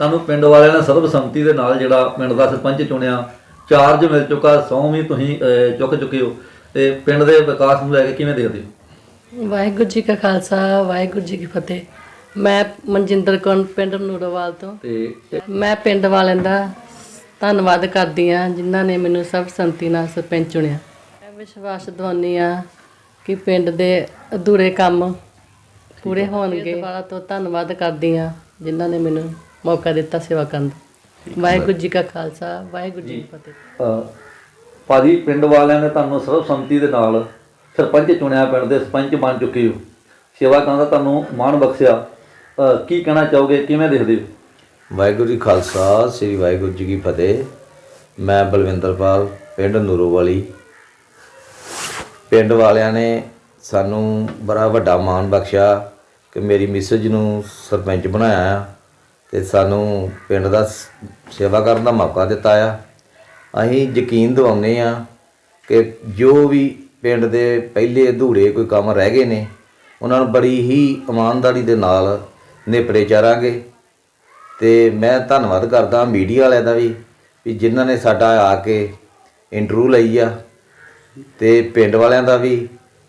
ਤੁਹਾਨੂੰ ਪਿੰਡ ਵਾਲਿਆਂ ਨੇ ਸਰਬਸੰਮਤੀ ਦੇ ਨਾਲ ਜਿਹੜਾ ਪਿੰਡ ਦਾ ਸਰਪੰਚ ਚੁਣਿਆ ਚਾਰਜ ਮਿਲ ਚੁੱਕਾ ਸਹੁੰ ਵੀ ਤੁਸੀਂ ਚੁੱਕ ਚੁੱਕੇ ਹੋ। ਤੇ ਪਿੰਡ ਦੇ ਵਿਕਾਸ ਨੂੰ ਲੈ ਕੇ ਕਿਵੇਂ ਦੇਖਦੇ ਹੋ? ਵਾਹਿਗੁਰੂ ਜੀ ਕਾ ਖਾਲਸਾ ਵਾਹਿਗੁਰੂ ਜੀ ਕੀ ਫਤਿਹ। ਮੈਂ ਮਨਜਿੰਦਰ ਕੌਰ ਪਿੰਡ ਨੂਰੋਵਾਲ ਤੋਂ। ਤੇ ਮੈਂ ਪਿੰਡ ਵਾਲਿਆਂ ਦਾ ਧੰਨਵਾਦ ਕਰਦੀ ਹਾਂ ਜਿਨ੍ਹਾਂ ਨੇ ਮੈਨੂੰ ਸਰਬਸੰਮਤੀ ਨਾਲ ਸਰਪੰਚ ਚੁਣਿਆ। ਮੈਂ ਵਿਸ਼ਵਾਸ ਦਿਵਾਉਂਦੀ ਹਾਂ ਕਿ ਪਿੰਡ ਦੇ ਅਧੂਰੇ ਕੰਮ ਪੂਰੇ ਹੋਣਗੇ। ਦੁਬਾਰਾ ਤੋਂ ਧੰਨਵਾਦ ਕਰਦੀ ਹਾਂ ਜਿਨ੍ਹਾਂ ਨੇ ਮੈਨੂੰ ਮੌਕਾ ਦਿੱਤਾ ਸੇਵਾ ਕਰਨ ਦਾ। ਵਾਹਿਗੁਰੂ ਜੀ ਕਾ ਖਾਲਸਾ ਵਾਹਿਗੁਰੂ ਜੀ ਕੀ ਫਤਿਹ। ਭਾਜੀ ਪਿੰਡ ਵਾਲਿਆਂ ਨੇ ਤੁਹਾਨੂੰ ਸਰਬਸੰਮਤੀ ਦੇ ਨਾਲ ਸਰਪੰਚ ਚੁਣਿਆ ਪਿੰਡ ਦੇ ਸਰਪੰਚ ਬਣ ਚੁੱਕੇ ਹੋ। ਸੇਵਾ ਕਰਨ ਦਾ ਤੁਹਾਨੂੰ ਮਾਣ ਬਖਸ਼ਿਆ। ਕੀ ਕਹਿਣਾ ਚਾਹੋਗੇ ਕਿਵੇਂ ਦੇਖਦੇ ਹੋ? ਵਾਹਿਗੁਰੂ ਜੀ ਖਾਲਸਾ ਸ੍ਰੀ ਵਾਹਿਗੁਰੂ ਜੀ ਕੀ ਫਤਿਹ। ਮੈਂ ਬਲਵਿੰਦਰਪਾਲ ਪਿੰਡ ਨੂਰੋਵਾਲੀ। ਪਿੰਡ ਵਾਲਿਆਂ ਨੇ ਸਾਨੂੰ ਬੜਾ ਵੱਡਾ ਮਾਣ ਬਖਸ਼ਿਆ ਕਿ ਮੇਰੀ ਮਿਸਜ ਨੂੰ ਸਰਪੰਚ ਬਣਾਇਆ ਆ। ਤੇ ਸਾਨੂੰ ਪਿੰਡ ਦਾ ਸ- ਸੇਵਾ ਕਰਨ ਦਾ ਮੌਕਾ ਦਿੱਤਾ ਆ। ਅਸੀਂ ਯਕੀਨ ਦਿਵਾਉਂਦੇ ਆ ਕਿ ਜੋ ਵੀ ਪਿੰਡ ਦੇ ਪਹਿਲੇ ਅਧੂਰੇ ਕੋਈ ਕੰਮ ਰਹਿ ਗਏ ਨੇ, ਉਹਨਾਂ ਨੂੰ ਬੜੀ ਹੀ ਇਮਾਨਦਾਰੀ ਦੇ ਨਾਲ ਨਿਪੜੇ ਚਾਰਾਂਗੇ। ਤੇ ਮੈਂ ਧੰਨਵਾਦ ਕਰਦਾ ਮੀਡੀਆ ਵਾਲਿਆਂ ਦਾ ਵੀ ਵੀ ਜਿਨ੍ਹਾਂ ਨੇ ਸਾਡਾ ਆ ਕੇ ਇੰਟਰਵਿਊ ਲਈ ਆ। ਤੇ ਪਿੰਡ ਵਾਲਿਆਂ ਦਾ ਵੀ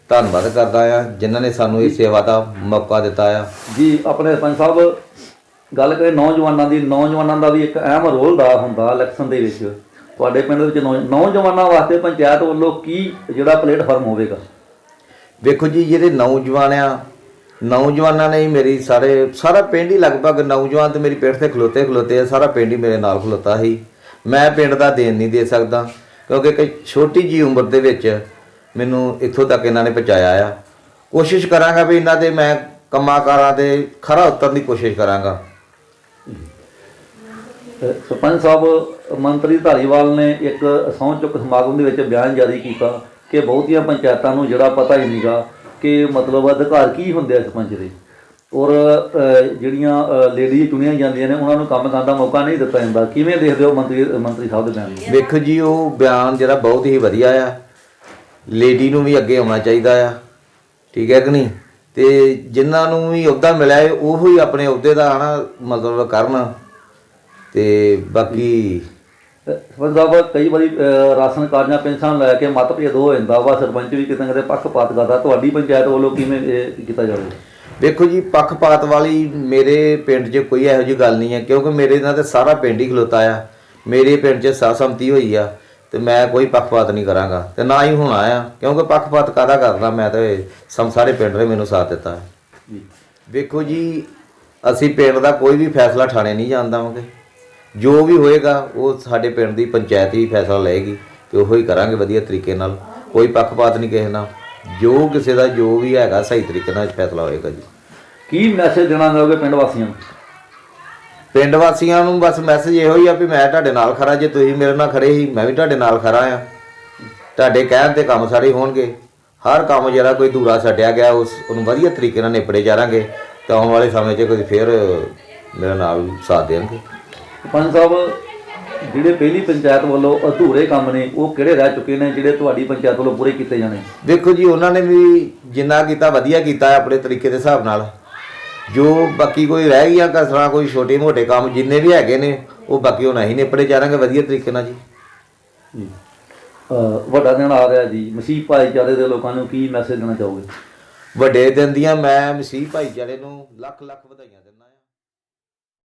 ਧੰਨਵਾਦ ਕਰਦਾ ਆ, ਜਿਨ੍ਹਾਂ ਨੇ ਸਾਨੂੰ ਇਹ ਸੇਵਾ ਦਾ ਮੌਕਾ ਦਿੱਤਾ ਆ। ਜੀ, ਆਪਣੇ ਸਰਪੰਚ ਸਾਹਿਬ ਗੱਲ ਕਰੇ ਨੌਜਵਾਨਾਂ ਦੀ, ਨੌਜਵਾਨਾਂ ਦਾ ਵੀ ਇੱਕ ਅਹਿਮ ਰੋਲ ਦਾ ਹੁੰਦਾ ਇਲੈਕਸ਼ਨ ਦੇ ਵਿੱਚ। ਤੁਹਾਡੇ ਪਿੰਡ ਵਿੱਚ ਨੌ- ਨੌਜਵਾਨਾਂ ਵਾਸਤੇ ਪੰਚਾਇਤ ਵੱਲੋਂ ਕੀ ਜਿਹੜਾ ਪਲੇਟਫਾਰਮ ਹੋਵੇਗਾ? ਵੇਖੋ ਜੀ, ਜਿਹੜੇ ਨੌਜਵਾਨ ਆ, ਨੌਜਵਾਨਾਂ ਨੇ ਹੀ ਮੇਰੀ ਸਾਰੇ, ਸਾਰਾ ਪਿੰਡ ਹੀ ਲਗਭਗ ਨੌਜਵਾਨ ਤੇ ਮੇਰੀ ਪਿੰਡ ਤੇ ਖਲੋਤੇ ਖਲੋਤੇ ਆ, ਸਾਰਾ ਪਿੰਡ ਹੀ ਮੇਰੇ ਨਾਲ ਖਲੋਤਾ ਸੀ। ਮੈਂ ਪਿੰਡ ਦਾ ਦੇਣ ਨਹੀਂ ਦੇ ਸਕਦਾ, ਕਿਉਂਕਿ ਇੱਕ ਛੋਟੀ ਜੀ ਉਮਰ ਦੇ ਵਿੱਚ ਮੈਨੂੰ ਇੱਥੋਂ ਤੱਕ ਇਹਨਾਂ ਨੇ ਪਹੁੰਚਾਇਆ ਆ। ਕੋਸ਼ਿਸ਼ ਕਰਾਂਗਾ ਵੀ ਇਹਨਾਂ ਦੇ ਮੈਂ ਕੰਮਾਂ ਕਾਰਾਂ ਦੇ ਖਰਾ ਉਤਰਨ ਦੀ ਕੋਸ਼ਿਸ਼ ਕਰਾਂਗਾ। ਸਰਪੰਚ ਸਾਹਿਬ ਮੰਤਰੀ ਧਾਰੀਵਾਲ ਨੇ ਇੱਕ ਸਹੁੰ ਚੁੱਕ ਸਮਾਗਮ ਦੇ ਵਿੱਚ ਬਿਆਨ ਜਾਰੀ ਕੀਤਾ ਕਿ ਬਹੁਤੀਆਂ ਪੰਚਾਇਤਾਂ ਨੂੰ ਜਿਹੜਾ ਪਤਾ ਹੀ ਨਹੀਂਗਾ ਕਿ ਮਤਲਬ ਅਧਿਕਾਰ ਕੀ ਹੁੰਦੇ ਆ ਸਰਪੰਚ ਦੇ। ਔਰ ਜਿਹੜੀਆਂ ਲੇਡੀ ਚੁਣੀਆਂ ਜਾਂਦੀਆਂ ਨੇ, ਉਹਨਾਂ ਨੂੰ ਕੰਮ ਕਰਨ ਦਾ ਮੌਕਾ ਨਹੀਂ ਦਿੱਤਾ ਜਾਂਦਾ। ਕਿਵੇਂ ਦੇਖਦੇ ਹੋ ਮੰਤਰੀ ਮੰਤਰੀ ਸਾਹਿਬ ਦੇ ਬਿਆਨ ਨੂੰ? ਵੇਖੋ ਜੀ, ਉਹ ਬਿਆਨ ਜਿਹੜਾ ਬਹੁਤ ਹੀ ਵਧੀਆ ਆ। ਲੇਡੀ ਨੂੰ ਵੀ ਅੱਗੇ ਆਉਣਾ ਚਾਹੀਦਾ ਆ। ਠੀਕ ਹੈ ਕਿ ਨਹੀਂ? ਤੇ ਜਿਨ੍ਹਾਂ ਨੂੰ ਵੀ ਅਹੁਦਾ ਮਿਲਿਆ ਹੈ ਉਹ ਹੀ ਆਪਣੇ ਅਹੁਦੇ ਦਾ ਆਣਾ ਮਤਲਬ ਕਰਨ। ਤੇ ਬਾਕੀ ਸਰਪੰਚ ਸਾਹਿਬ ਕਈ ਵਾਰੀ ਅਹ, ਰਾਸ਼ਨ ਕਾਰਡਾਂ ਪੈਨਸ਼ਨ ਲੈ ਕੇ ਮਤਭੇਦ ਹੋ ਜਾਂਦਾ ਵਾ ਸਰਪੰਚ ਵੀ ਕਿਤੇ ਨਾ ਕਿਤੇ ਪੱਖਪਾਤ ਕਰਦਾ। ਤੁਹਾਡੀ ਪੰਚਾਇਤ ਵੱਲੋਂ ਕਿਵੇਂ ਇਹ ਕੀਤਾ ਜਾਵੇ? ਵੇਖੋ ਜੀ ਪੱਖਪਾਤ ਵਾਲੀ ਮੇਰੇ ਪਿੰਡ 'ਚ ਕੋਈ ਇਹੋ ਜਿਹੀ ਗੱਲ ਨਹੀਂ ਹੈ ਕਿਉਂਕਿ ਮੇਰੇ ਨਾਲ ਤੇ ਸਾਰਾ ਪਿੰਡ ਹੀ ਖਲੋਤਾ ਆ। ਮੇਰੇ ਪਿੰਡ 'ਚ ਸਾਸਮਤੀ ਹੋਈ ਆ ਤੇ ਮੈਂ ਕੋਈ ਪੱਖਪਾਤ ਨਹੀਂ ਕਰਾਂਗਾ ਤੇ ਨਾ ਹੀ ਹੋਣਾ ਆ ਕਿਉਂਕਿ ਪੱਖਪਾਤ ਕਾਦਾ ਕਰਨਾ ਮੈਂ ਤੇ ਸਮ ਸਾਰੇ ਪਿੰਡ ਨੇ ਮੈਨੂੰ ਸਾਥ ਦਿੱਤਾ। ਜੀ। ਵੇਖੋ ਜੀ ਅਸੀਂ ਪਿੰਡ ਦਾ ਕੋਈ ਵੀ ਫੈਸਲਾ ਠਾਣੇ ਨਹੀਂ ਜਾਣ ਦੇਵਾਂਗੇ। ਜੋ ਵੀ ਹੋਏਗਾ ਉਹ ਸਾਡੇ ਪਿੰਡ ਦੀ ਪੰਚਾਇਤ ਹੀ ਫੈਸਲਾ ਲਏਗੀ ਤੇ ਉਹੋ ਹੀ ਕਰਾਂਗੇ ਵਧੀਆ ਤਰੀਕੇ ਨਾਲ। ਕੋਈ ਪੱਖਪਾਤ ਨਹੀਂ ਕਿਸੇ ਨਾਲ। ਜੋ ਕਿਸੇ ਦਾ ਜੋ ਵੀ ਹੈਗਾ ਸਹੀ ਤਰੀਕੇ ਨਾਲ ਫੈਸਲਾ ਹੋਏਗਾ ਜੀ। ਕੀ ਮੈਸੇਜ ਦੇਣਾ ਚਾਹੋਗੇ ਪਿੰਡ ਵਾਸੀਆਂ ਨੂੰ? ਪਿੰਡ ਵਾਸੀਆਂ ਨੂੰ ਬਸ ਮੈਸੇਜ ਇਹੋ ਹੀ ਆ ਵੀ ਮੈਂ ਤੁਹਾਡੇ ਨਾਲ ਖੜਾ ਜੇ ਤੁਸੀਂ ਮੇਰੇ ਨਾਲ ਖੜੇ ਸੀ ਮੈਂ ਵੀ ਤੁਹਾਡੇ ਨਾਲ ਖੜਾ ਆ। ਤੁਹਾਡੇ ਕਹਿਣ ਤੇ ਕੰਮ ਸਾਰੇ ਹੋਣਗੇ। ਹਰ ਕੰਮ ਜਿਹੜਾ ਕੋਈ ਦੂਰਾ ਛੱਡਿਆ ਗਿਆ ਉਸ ਉਹਨੂੰ ਵਧੀਆ ਤਰੀਕੇ ਨਾਲ ਨਿਪੜੇ ਜਾਰਾਂਗੇ ਤਾਂ ਆਉਣ ਵਾਲੇ ਸਮੇਂ 'ਚ ਕੋਈ ਫੇਰ ਮੇਰੇ ਨਾਲ ਸਾਥ ਦੇਣਗੇ। ਸਰਪੰਚ ਸਾਹਿਬ ਜਿਹੜੇ ਪਹਿਲੀ ਪੰਚਾਇਤ ਵੱਲੋਂ ਅਧੂਰੇ ਕੰਮ ਨੇ ਉਹ ਕਿਹੜੇ ਰਹਿ ਚੁੱਕੇ ਨੇ ਜਿਹੜੇ ਤੁਹਾਡੀ ਪੰਚਾਇਤ ਵੱਲੋਂ ਪੂਰੇ ਕੀਤੇ ਜਾਣੇ? ਦੇਖੋ ਜੀ ਉਹਨਾਂ ਨੇ ਵੀ ਜਿੰਨਾ ਕੀਤਾ ਵਧੀਆ ਕੀਤਾ ਆਪਣੇ ਤਰੀਕੇ ਦੇ ਹਿਸਾਬ ਨਾਲ। ਜੋ ਬਾਕੀ ਕੋਈ ਰਹਿ ਗਈਆਂ ਕਸਰਾਂ ਕੋਈ ਛੋਟੇ ਮੋਟੇ ਕੰਮ ਜਿੰਨੇ ਵੀ ਹੈਗੇ ਨੇ ਉਹ ਬਾਕੀ ਉਹ ਨਹੀਂ ਨਿਪੜੇ ਜਾਣਗੇ ਵਧੀਆ ਤਰੀਕੇ ਨਾਲ ਜੀ। ਵੱਡਾ ਦਿਨ ਆ ਰਿਹਾ ਜੀ। ਮਸੀਹ ਭਾਈਚਾਰੇ ਦੇ ਲੋਕਾਂ ਨੂੰ ਕੀ ਮੈਸੇਜ ਦੇਣਾ ਚਾਹੋਗੇ? ਵੱਡੇ ਦਿਨ ਦੀਆਂ ਮੈਂ ਮਸੀਹ ਭਾਈਚਾਰੇ ਨੂੰ ਲੱਖ ਲੱਖ ਵਧਾਈਆਂ